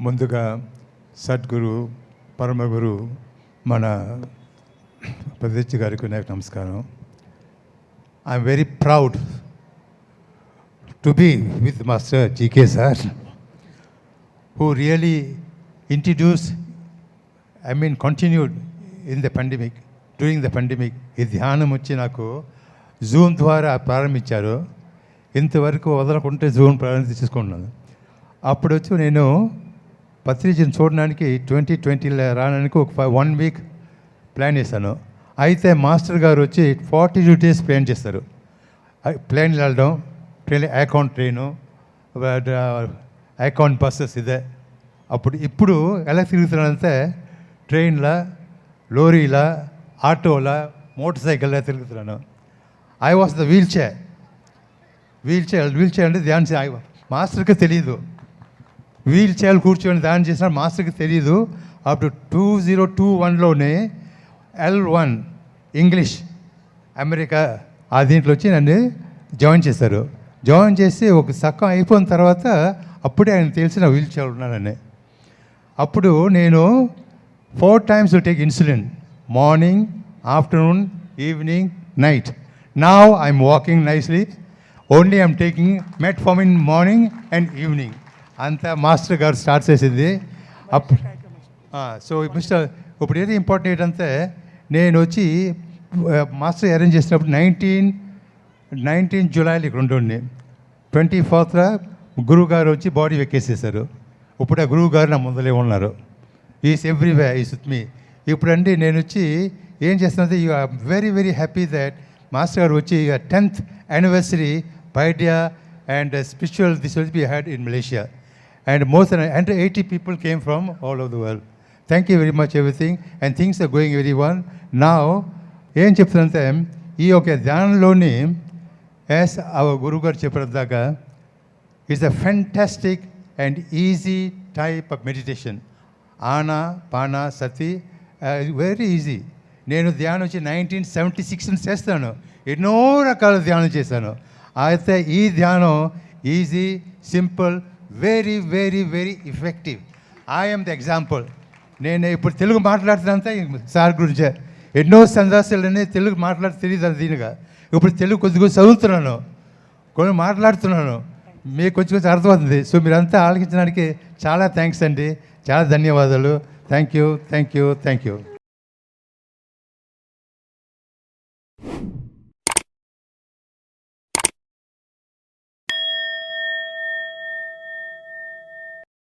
ముందుగా సద్గురు పరమగురు మన ప్రదీప్ గారికి నాకు నమస్కారం. I'm very proud to be with master GK sir who really introduce I mean continued in the pandemic, during the pandemic. ఈ ధ్యానం వచ్చి నాకు జూమ్ ద్వారా ప్రారంభించారు. ఇంతవరకు వదలకుంటే జూమ్ ప్రారంభించుకున్నాను అప్పుడు వచ్చి నేను పత్రికను చూడడానికి ట్వంటీ ట్వంటీలో రావడానికి ఒక ఫైవ్ వన్ వీక్ ప్లాన్ చేశాను. అయితే మాస్టర్ గారు వచ్చి ఫార్టీ టూ డేస్ ప్లాన్ చేస్తారు. ప్లేన్ వెళ్ళడం train account train account buses ఇదే. అప్పుడు ఇప్పుడు ఎలా తిరుగుతున్నానంటే ట్రైన్ల లోరీల ఆటోల మోటార్ సైకిల్లో తిరుగుతున్నాను. I was the wheelchair. Wheelchair wheelchair అంటే ధ్యాన్ మాస్టర్కి తెలియదు వీల్ చైర్ కూర్చొని ధ్యానం చేసిన మాస్టర్కి తెలియదు అప్పుడు టూ జీరో టూ వన్లోనే ఎల్ వన్ ఇంగ్లీష్ అమెరికా ఆ దీంట్లో వచ్చి నన్ను జాయిన్ చేశారు. జాయిన్ చేసి ఒక సక్కం అయిపోయిన తర్వాత అప్పుడే ఆయన తెలిసిన వీల్ చైర్ ఉన్నానని అప్పుడు నేను four times take insulin morning afternoon evening night. నా I'm walking nicely only I'm taking metformin morning and evening అంతా మాస్టర్ గారు స్టార్ట్ చేసింది. అప్పుడు సో మిస్టర్ ఇప్పుడు ఏది ఇంపార్టెంట్ ఏంటంటే నేను వచ్చి మాస్టర్ అరేంజ్ చేసినప్పుడు నైన్టీన్ నైన్టీన్ జూలైలో ఇక్కడ ఉంటుండే. ట్వంటీ ఫోర్త్న గురువు గారు వచ్చి బాడీ వెక్కేసేసారు ఇప్పుడు ఆ గురువు గారు నా ముందలే ఉన్నారు. Is every way is with me ఇప్పుడండి నేను వచ్చి ఏం చేస్తున్నది you are very very happy that master గారు వచ్చి tenth anniversary బైడియా and spiritual this will be had in Malaysia and most and eighty people came from all over the world thank you very much everything and things are going very one నా ఏం చెప్తుందంటే ఈ యొక్క ధ్యానంలోని as our గురువు గారు చెప్పినదాకా it's a fantastic and easy type of meditation Anapanasati very easy నేను ధ్యానం వచ్చి నైన్టీన్ సెవెంటీ సిక్స్ చేస్తాను ఎన్నో రకాల ధ్యానం చేశాను అయితే ఈ ధ్యానం easy simple very very very effective I'm the example నేను ఇప్పుడు తెలుగు మాట్లాడుతున్నంత సార్ గురించే ఎన్నో సందాసాలన్నీ తెలుగు మాట్లాడి తెలియదు దీనిగా. ఇప్పుడు తెలుగు కొద్ది కొద్ది చదువుతున్నాను. కొన్ని మాట్లాడుతున్నాను. మీకు కొంచెం కొంచెం అర్థమవుతుంది. సో మీరంతా ఆలకించడానికి చాలా థ్యాంక్స్ అండి. చాలా ధన్యవాదాలు. Thank you thank you thank you.